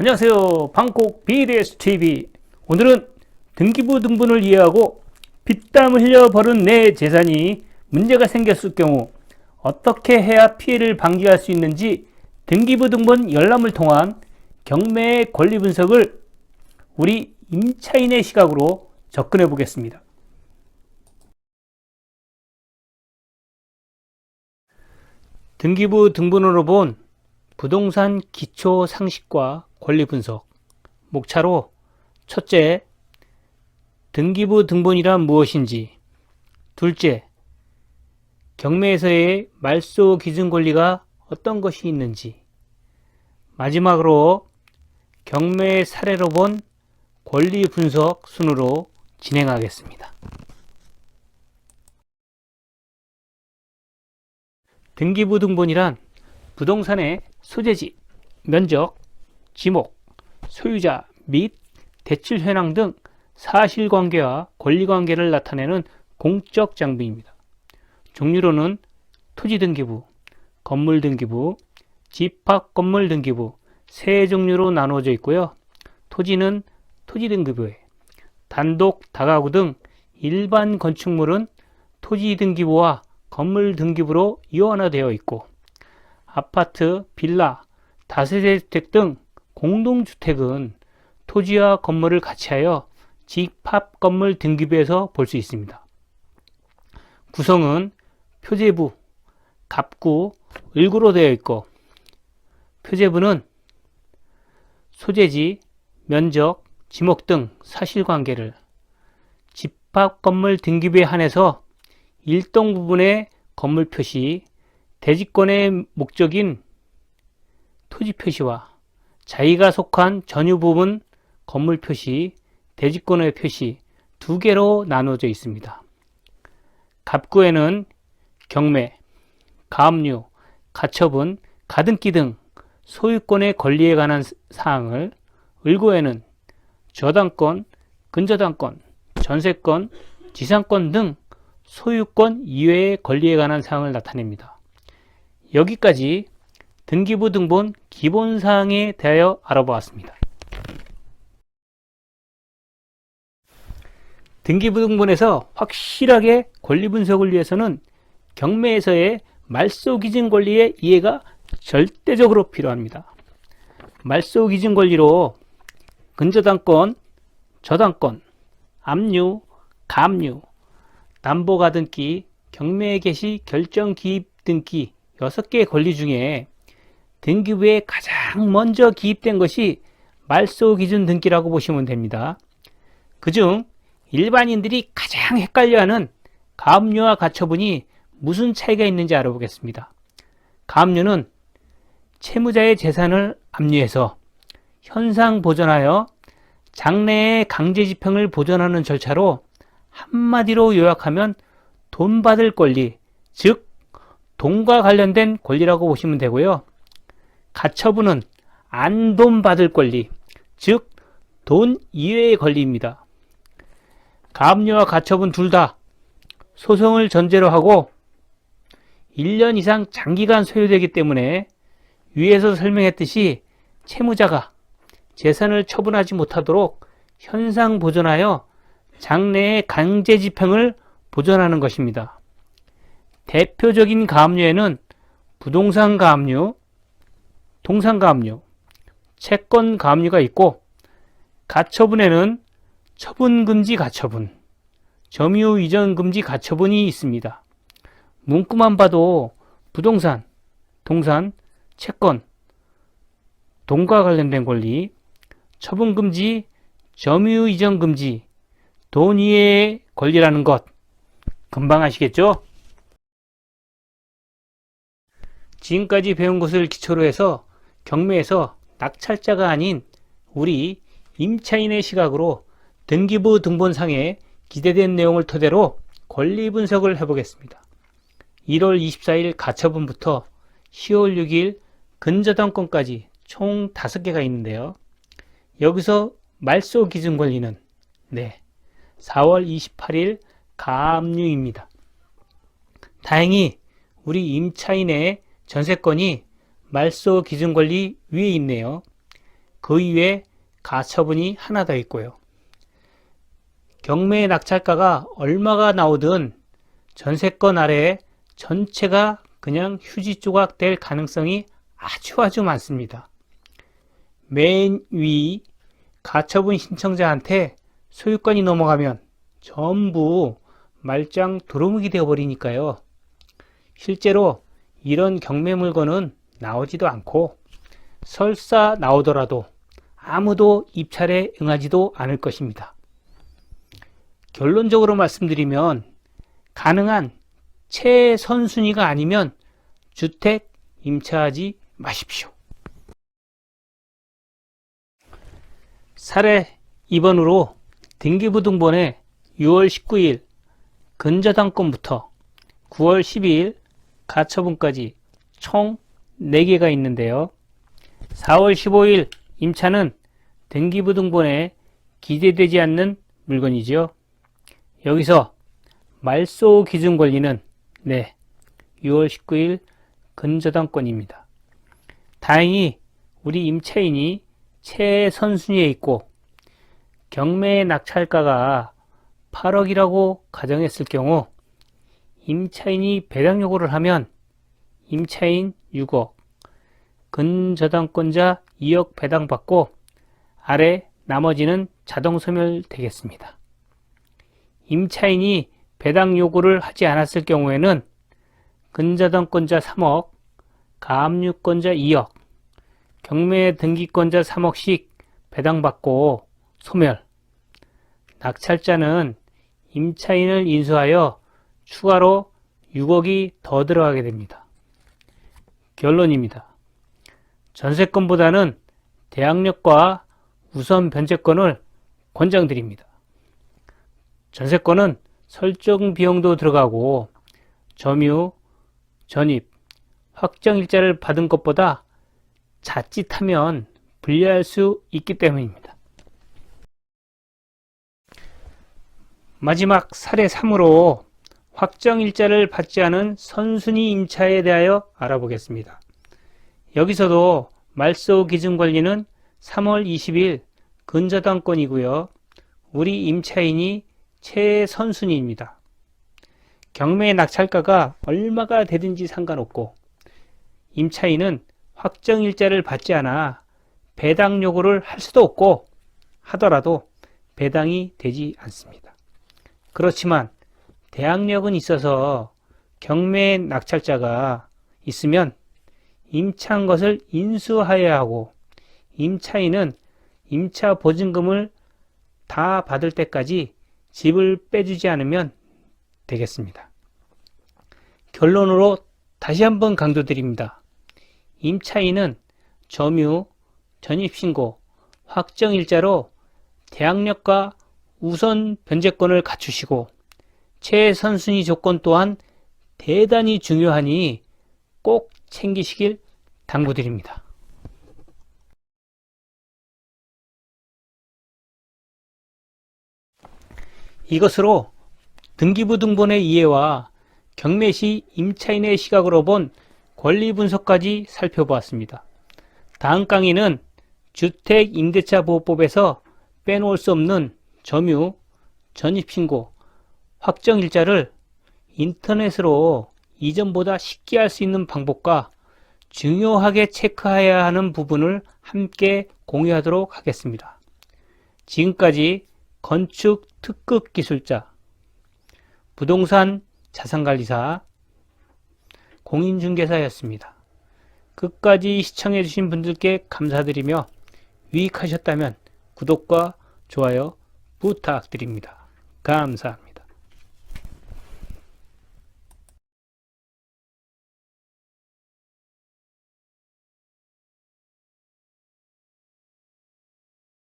안녕하세요. 방콕 BDSTV. 오늘은 등기부 등본을 이해하고 빗땀을 흘려 벌은 내 재산이 문제가 생겼을 경우 어떻게 해야 피해를 방지할 수 있는지 등기부 등본 열람을 통한 경매의 권리 분석을 우리 임차인의 시각으로 접근해 보겠습니다. 등기부 등본으로 본 부동산 기초 상식과 권리 분석. 목차로 첫째, 등기부 등본이란 무엇인지. 둘째, 경매에서의 말소 기준 권리가 어떤 것이 있는지. 마지막으로 경매 사례로 본 권리 분석 순으로 진행하겠습니다. 등기부 등본이란 부동산의 소재지, 면적, 지목, 소유자 및 대출 현황 등 사실관계와 권리관계를 나타내는 공적 장부입니다. 종류로는 토지등기부, 건물등기부, 집합건물등기부 세 종류로 나누어져 있고요. 토지는 토지등기부에 단독 다가구 등 일반 건축물은 토지등기부와 건물등기부로 이원화되어 있고 아파트, 빌라, 다세대 주택 등 공동주택은 토지와 건물을 같이 하여 집합 건물 등기부에서 볼 수 있습니다. 구성은 표제부, 갑구, 을구로 되어 있고 표제부는 소재지, 면적, 지목 등 사실관계를 집합 건물 등기부에 한해서 일동 부분의 건물 표시, 대지권의 목적인 토지 표시와 자기가 속한 전유 부분 건물 표시, 대지권의 표시 두 개로 나누어져 있습니다. 갑구에는 경매, 가압류, 가처분, 가등기 등 소유권의 권리에 관한 사항을 을구에는 저당권, 근저당권, 전세권, 지상권 등 소유권 이외의 권리에 관한 사항을 나타냅니다. 여기까지 등기부 등본 기본 사항에 대하여 알아보았습니다. 등기부 등본에서 확실하게 권리 분석을 위해서는 경매에서의 말소 기준 권리의 이해가 절대적으로 필요합니다. 말소 기준 권리로 근저당권, 저당권, 압류, 가압류, 담보가 등기, 경매 개시 결정 기입 등기 6개의 권리 중에 등기부에 가장 먼저 기입된 것이 말소 기준 등기라고 보시면 됩니다. 그중 일반인들이 가장 헷갈려하는 가압류와 가처분이 무슨 차이가 있는지 알아보겠습니다. 가압류는 채무자의 재산을 압류해서 현상 보전하여 장래의 강제 집행을 보전하는 절차로 한마디로 요약하면 돈 받을 권리, 즉 돈과 관련된 권리라고 보시면 되고요. 가처분은 안돈 받을 권리, 즉 돈 이외의 권리입니다. 가압류와 가처분 둘 다 소송을 전제로 하고 1년 이상 장기간 소요되기 때문에 위에서 설명했듯이 채무자가 재산을 처분하지 못하도록 현상 보존하여 장래의 강제 집행을 보존하는 것입니다. 대표적인 가압류에는 부동산 가압류, 동산 가압류, 채권 가압류가 있고 가처분에는 처분 금지 가처분, 점유 이전 금지 가처분이 있습니다. 문구만 봐도 부동산, 동산, 채권, 돈과 관련된 권리, 처분 금지, 점유 이전 금지, 돈 이외의 권리라는 것 금방 아시겠죠? 지금까지 배운 것을 기초로 해서 경매에서 낙찰자가 아닌 우리 임차인의 시각으로 등기부 등본상에 기재된 내용을 토대로 권리 분석을 해보겠습니다. 1월 24일 가처분부터 10월 6일 근저당권까지 총 5개가 있는데요. 여기서 말소 기준 권리는 네, 4월 28일 가압류입니다. 다행히 우리 임차인의 전세권이 말소 기준 권리 위에 있네요. 그 위에 가처분이 하나 더 있고요. 경매 낙찰가가 얼마가 나오든 전세권 아래에 전체가 그냥 휴지 조각 될 가능성이 아주 아주 많습니다. 맨 위 가처분 신청자한테 소유권이 넘어가면 전부 말짱 도루묵이 되어버리니까요. 실제로 이런 경매 물건은 나오지도 않고 설사 나오더라도 아무도 입찰에 응하지도 않을 것입니다. 결론적으로 말씀드리면 가능한 최선순위가 아니면 주택 임차하지 마십시오. 사례 2번으로 등기부등본에 6월 19일 근저당권부터 9월 12일 가처분까지 총 4개가 있는데요. 4월 15일 임차는 등기부등본에 기재되지 않는 물건이지요. 여기서 말소 기준 권리는 네, 6월 19일 근저당권입니다. 다행히 우리 임차인이 최선순위에 있고 경매 낙찰가가 8억이라고 가정했을 경우 임차인이 배당 요구를 하면 임차인 6억, 근저당권자 2억 배당받고 아래 나머지는 자동 소멸되겠습니다. 임차인이 배당 요구를 하지 않았을 경우에는 근저당권자 3억, 가압류권자 2억, 경매 등기권자 3억씩 배당받고 소멸. 낙찰자는 임차인을 인수하여 추가로 6억이 더 들어가게 됩니다. 결론입니다. 전세권보다는 대항력과 우선 변제권을 권장드립니다. 전세권은 설정 비용도 들어가고 점유, 전입, 확정일자를 받은 것보다 자칫하면 불리할 수 있기 때문입니다. 마지막 사례 3으로 확정 일자를 받지 않은 선순위 임차에 대하여 알아보겠습니다. 여기서도 말소 기준 관리는 3월 20일 근저당권이고요. 우리 임차인이 최선순위입니다. 경매 낙찰가가 얼마가 되든지 상관없고 임차인은 확정 일자를 받지 않아 배당 요구를 할 수도 없고 하더라도 배당이 되지 않습니다. 그렇지만 대항력은 있어서 경매 낙찰자가 있으면 임차한 것을 인수하여야 하고 임차인은 임차 보증금을 다 받을 때까지 집을 빼주지 않으면 되겠습니다. 결론으로 다시 한번 강조드립니다. 임차인은 점유, 전입신고, 확정일자로 대항력과 우선 변제권을 갖추시고 최선순위 조건 또한 대단히 중요하니 꼭 챙기시길 당부드립니다. 이것으로 등기부 등본의 이해와 경매 시 임차인의 시각으로 본 권리 분석까지 살펴보았습니다. 다음 강의는 주택임대차 보호법에서 빼놓을 수 없는 점유, 전입신고, 확정 일자를 인터넷으로 이전보다 쉽게 할 수 있는 방법과 중요하게 체크해야 하는 부분을 함께 공유하도록 하겠습니다. 지금까지 건축 특급 기술자, 부동산 자산관리사, 공인중개사였습니다. 끝까지 시청해주신 분들께 감사드리며 유익하셨다면 구독과 좋아요 부탁드립니다. 감사합니다.